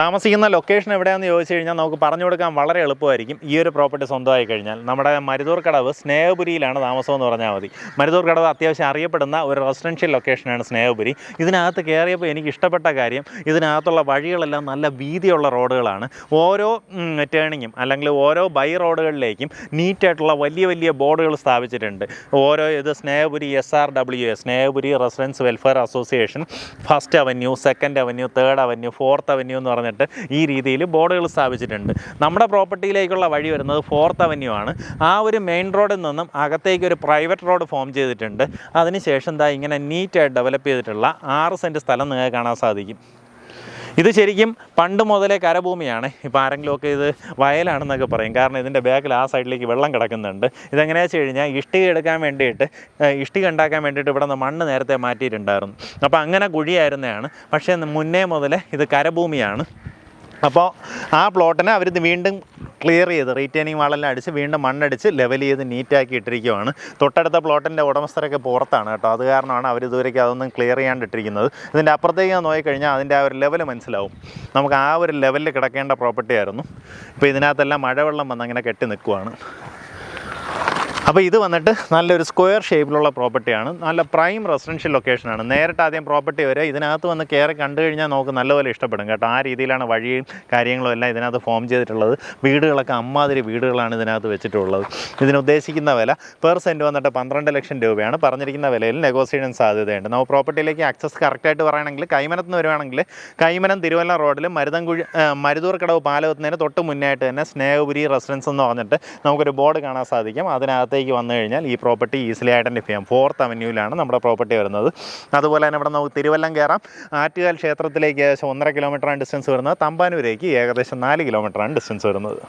താമസിക്കുന്ന ലൊക്കേഷൻ എവിടെയാണെന്ന് ചോദിച്ചു കഴിഞ്ഞാൽ നമുക്ക് പറഞ്ഞു കൊടുക്കാൻ വളരെ എളുപ്പമായിരിക്കും. ഈ ഒരു പ്രോപ്പർട്ടി സ്വന്തമായി കഴിഞ്ഞാൽ. നമ്മുടെ മരുതൂർ കടവ് സ്നേഹപുരിയിലാണ് താമസം എന്ന് പറഞ്ഞാൽ മതി. മരുതൂർ കടവ് അത്യാവശ്യം അറിയപ്പെടുന്ന ഒരു റെസിഡൻഷ്യൽ ലൊക്കേഷനാണ് സ്നേഹപുരി. ഇതിനകത്ത് കയറിയപ്പോൾ എനിക്ക് ഇഷ്ടപ്പെട്ട കാര്യം ഇതിനകത്തുള്ള വഴികളെല്ലാം നല്ല വീതിയുള്ള റോഡുകളാണ്. ഓരോ ടേണിങ്ങും അല്ലെങ്കിൽ ഓരോ ബൈ റോഡുകളിലേക്കും നീറ്റായിട്ടുള്ള വലിയ വലിയ ബോർഡുകൾ സ്ഥാപിച്ചിട്ടുണ്ട്. ഓരോ ഇത് Snehapuri S R W S Snehapuri residence welfare association first avenue second avenue third avenue fourth avenue എന്ന് പറഞ്ഞിട്ട് ഈ രീതിയിൽ ബോർഡുകൾ സ്ഥാപിച്ചിട്ടുണ്ട്. നമ്മുടെ പ്രോപ്പർട്ടിയിലേക്കുള്ള വഴി വരുന്നത് ഫോർത്ത് അവന്യൂ ആണ്. ആ ഒരു മെയിൻ റോഡിൽ നിന്നും അകത്തേക്ക് ഒരു പ്രൈവറ്റ് റോഡ് ഫോം ചെയ്തിട്ടുണ്ട്. അതിനുശേഷം എന്താ ഇങ്ങനെ നീറ്റായിട്ട് ഡെവലപ്പ് ചെയ്തിട്ടുള്ള ആറ് സെന്റ് സ്ഥലം നിങ്ങൾക്ക് കാണാൻ സാധിക്കും. ഇത് ശരിക്കും പണ്ട് മുതലേ കരഭൂമിയാണ്. ഇപ്പോൾ ആരെങ്കിലുമൊക്കെ ഇത് വയലാണെന്നൊക്കെ പറയും. കാരണം ഇതിന്റെ ബാക്കിൽ ആ സൈഡിലേക്ക് വെള്ളം കിടക്കുന്നുണ്ട്. ഇതെങ്ങനെയാണെന്ന് വെച്ച് കഴിഞ്ഞാൽ ഇഷ്ടിക എടുക്കാൻ വേണ്ടിയിട്ട് ഇഷ്ടിക ഉണ്ടാക്കാൻ വേണ്ടിയിട്ട് ഇവിടെ നിന്ന് മണ്ണ് നേരത്തെ മാറ്റിയിട്ടുണ്ടായിരുന്നു. അപ്പോൾ അങ്ങനെ കുഴിയായിരുന്നതാണ്. പക്ഷേ മുന്നേ മുതലേ ഇത് കരഭൂമിയാണ്. അപ്പോൾ ആ പ്ലോട്ടിനെ അവരിത് വീണ്ടും ക്ലിയർ ചെയ്ത് റീറ്റെയിനിങ് വാളെല്ലാം അടിച്ച് വീണ്ടും മണ്ണടിച്ച് ലെവൽ ചെയ്ത് നീറ്റാക്കി ഇട്ടിരിക്കുകയാണ് തൊട്ടടുത്ത പ്ലോട്ടിന്റെ ഉടമസ്ഥരൊക്കെ പുറത്താണ് കേട്ടോ. അത് കാരണമാണ് അവർ ഇതുവരേക്കും അതൊന്നും ക്ലിയർ ചെയ്യാണ്ടിട്ടിരിക്കുന്നത്. ഇതിന്റെ അപ്പുറത്തേക്ക് നോക്കിക്കഴിഞ്ഞാൽ അതിന്റെ ആ ഒരു ലെവൽ മനസ്സിലാവും. നമുക്ക് ആ ഒരു ലെവലിൽ കിടക്കേണ്ട പ്രോപ്പർട്ടി ആയിരുന്നു. ഇപ്പോൾ ഇതിനകത്തെല്ലാം മഴവെള്ളം വന്ന് അങ്ങനെ കെട്ടി നിൽക്കുവാണ്. അപ്പോൾ ഇത് വന്നിട്ട് നല്ലൊരു സ്ക്വയർ ഷേപ്പിലുള്ള പ്രോപ്പർട്ടിയാണ്. നല്ല പ്രൈം റെസിഡൻഷ്യൽ ലൊക്കേഷനാണ്. നേരിട്ട് ആദ്യം പ്രോപ്പർട്ടി വരെ ഇതിനകത്ത് വന്ന് കയറി കണ്ടു കഴിഞ്ഞാൽ നമുക്ക് നല്ലപോലെ ഇഷ്ടപ്പെടും കേട്ടോ. ആ രീതിയിലാണ് വഴിയും കാര്യങ്ങളും എല്ലാം ഇതിനകത്ത് ഫോം ചെയ്തിട്ടുള്ളത്. വീടുകളൊക്കെ അമ്മാതിരി വീടുകളാണ് ഇതിനകത്ത് വെച്ചിട്ടുള്ളത്. ഇതിന് ഉദ്ദേശിക്കുന്ന വില പെർ സെന്റ് വന്നിട്ട് പന്ത്രണ്ട് ലക്ഷം രൂപയാണ്. പറഞ്ഞിരിക്കുന്ന വിലയിൽ നെഗോസിയേഷൻ സാധ്യതയുണ്ട്. നമ്മൾ പ്രോപ്പർട്ടിയിലേക്ക് ആക്സസ് കറക്റ്റായിട്ട് പറയുകയാണെങ്കിൽ കൈമനത്ത് നിന്ന് വരുവാണെങ്കിൽ കൈമനം തിരുവല്ല റോഡിൽ മരുതൻകുഴി മരുതൂർക്കടവ് മരുതൂർ കടവ് പാലത്തുന്നതിന് തൊട്ട് മുന്നായിട്ട് തന്നെ സ്നേഹപുരി റെസിഡൻസ് എന്ന് പറഞ്ഞിട്ട് നമുക്കൊരു ബോർഡ് കാണാൻ സാധിക്കും. അതിനകത്തേക്ക് വന്നു കഴിഞ്ഞാൽ ഈ പ്രോപ്പർട്ടി ഈസിലി ഐഡന്റിഫൈ ചെയ്യാം. ഫോർത്ത് അവന്യൂവിലാണ് നമ്മുടെ പ്രോപ്പർട്ടി വരുന്നത്. അതുപോലെ തന്നെ ഇവിടെ നമുക്ക് തിരുവല്ലം കയറാം. ആറ്റുകാൽ ക്ഷേത്രത്തിലേക്ക് ഏകദേശം ഒന്നര കിലോമീറ്ററാണ് ഡിസ്റ്റൻസ് വരുന്നത്. തമ്പാനൂരേക്ക് ഏകദേശം നാല് കിലോമീറ്ററാണ് ഡിസ്റ്റൻസ് വരുന്നത്.